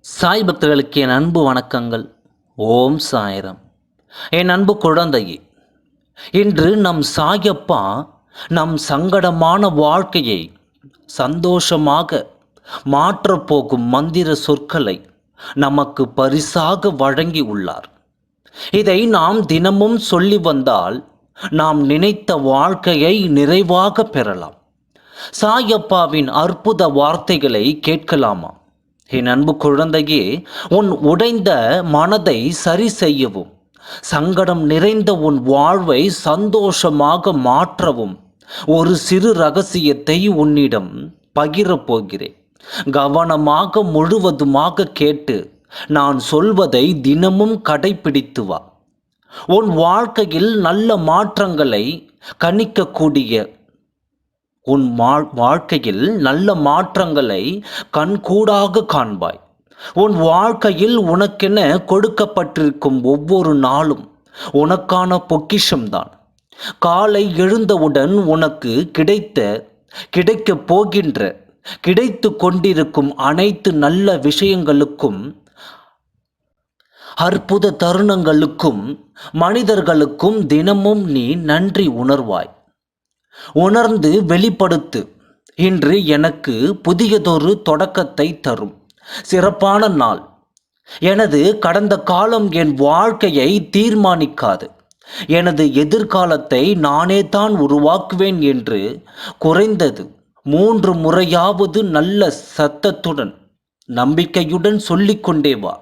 சாய் பக்தர்களுக்கு என் அன்பு வணக்கங்கள். ஓம் சாயரம். என் அன்பு குழந்தையே இன்று நம் சாயப்பா நம் சங்கடமான வாழ்க்கையை சந்தோஷமாக மாற்றப்போகும் மந்திர சொற்களை நமக்கு பரிசாக வழங்கி உள்ளார் இதை நாம் தினமும் சொல்லி வந்தால் நாம் நினைத்த வாழ்க்கையை நிறைவாக பெறலாம். சாயப்பாவின் அற்புத வார்த்தைகளை கேட்கலாமா? என் அன்பு குழந்தையே உன் உடைந்த மனதை சரி செய்யவும் சங்கடம் நிறைந்த உன் வாழ்வை சந்தோஷமாக மாற்றவும் ஒரு சிறு ரகசியத்தை உன்னிடம் பகிரப் போகிறேன். கவனமாக முழுவதுமாக கேட்டு நான் சொல்வதை தினமும் கடைபிடித்து வா. உன் வாழ்க்கையில் நல்ல மாற்றங்களை கணிக்கக்கூடிய உன் வாழ்க்கையில் நல்ல மாற்றங்களை கண்கூடாக காண்பாய். உன் வாழ்க்கையில் உனக்கென கொடுக்கப்பட்டிருக்கும் ஒவ்வொரு நாளும் உனக்கான பொக்கிஷம்தான். காலை எழுந்தவுடன் உனக்கு கிடைத்த கிடைக்கப் போகின்ற கிடைத்து கொண்டிருக்கும் அனைத்து நல்ல விஷயங்களுக்கும் அற்புத தருணங்களுக்கும் மனிதர்களுக்கும் தினமும் நீ நன்றி உணர்வாய். உணர்ந்து வெளிப்படுத்து. இன்று எனக்கு புதியதொரு தொடக்கத்தை தரும். சிறப்பான நாள். எனது கடந்த காலம் என் வாழ்க்கையை தீர்மானிக்காது. எனது எதிர்காலத்தை நானே தான் உருவாக்குவேன் என்று குறைந்தது மூன்று முறையாவது நல்ல சத்தத்துடன் நம்பிக்கையுடன் சொல்லிக்கொண்டே வா.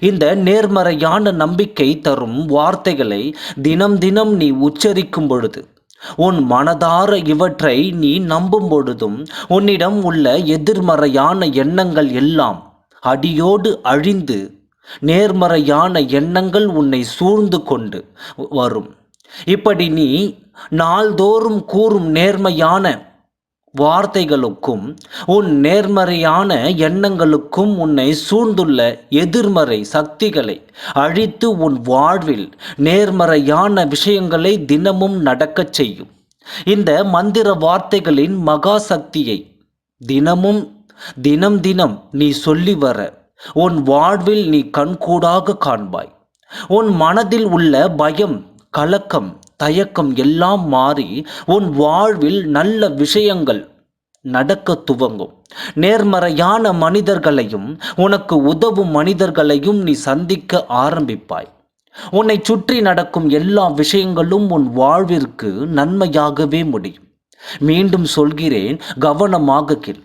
இந்த நேர்மறையான நம்பிக்கை தரும் வார்த்தைகளை தினம் தினம் நீ உச்சரிக்கும் பொழுது உன் மனதார இவற்றை நீ நம்பும் பொழுதும் உன்னிடம் உள்ள எதிர்மறையான எண்ணங்கள் எல்லாம் அடியோடு அழிந்து நேர்மறையான எண்ணங்கள் உன்னை சூழ்ந்து கொண்டு வரும். இப்படி நீ நாள்தோறும் கூறும் நேர்மையான வார்த்தைகளுக்கும் உன் நேர்மறையான எண்ணங்களுக்கும் உன்னை சூழ்ந்துள்ள எதிர்மறை சக்திகளை அழித்து உன் வாழ்வில் நேர்மறையான விஷயங்களை தினமும் நடக்கச் செய்யும். இந்த மந்திர வார்த்தைகளின் மகா சக்தியை தினமும் தினம் தினம் நீ சொல்லி வர உன் வாழ்வில் நீ கண்கூடாக காண்பாய். உன் மனதில் உள்ள பயம் கலக்கம் தயக்கம் எல்லாம் மாறி உன் வாழ்வில் நல்ல விஷயங்கள் நடக்க துவங்கும். நேர்மறையான மனிதர்களையும் உனக்கு உதவும் மனிதர்களையும் நீ சந்திக்க ஆரம்பிப்பாய். உன்னை சுற்றி நடக்கும் எல்லா விஷயங்களும் உன் வாழ்விற்கு நன்மையாகவே முடியும். மீண்டும் சொல்கிறேன் கவனமாக கேள்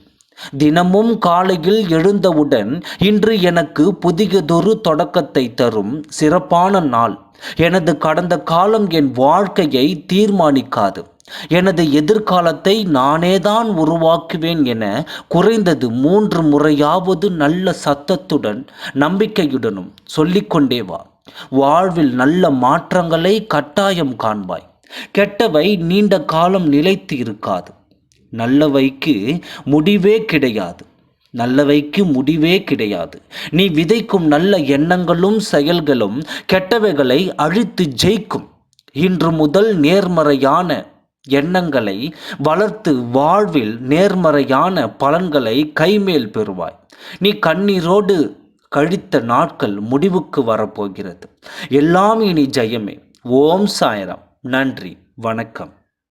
தினமும் காலையில் எழுந்தவுடன் இன்று எனக்கு புதியதொரு தொடக்கத்தை தரும் சிறப்பான நாள். எனது கடந்த காலம் என் வாழ்க்கையை தீர்மானிக்காது. எனது எதிர்காலத்தை நானேதான் உருவாக்குவேன் என குறைந்தது மூன்று முறையாவது நல்ல சத்தத்துடன் நம்பிக்கையுடனும் சொல்லிக்கொண்டே வா. வாழ்வில் நல்ல மாற்றங்களை கட்டாயம் காண்பாய். கெட்டவை நீண்ட காலம் நிலைத்து இருக்காது. நல்லவைக்கு முடிவே கிடையாது. நல்லவைக்கு முடிவே கிடையாது. நீ விதைக்கும் நல்ல எண்ணங்களும் செயல்களும் கெட்டவைகளை அழித்து ஜெயிக்கும். இன்று முதல் நேர்மறையான எண்ணங்களை வளர்த்து வாழ்வில் நேர்மறையான பலன்களை கைமேல் பெறுவாய். நீ கண்ணீரோடு கழித்த நாட்கள் முடிவுக்கு வரப்போகிறது. எல்லாம் இனி ஜெயமே. ஓம் சாயரம். நன்றி. வணக்கம்.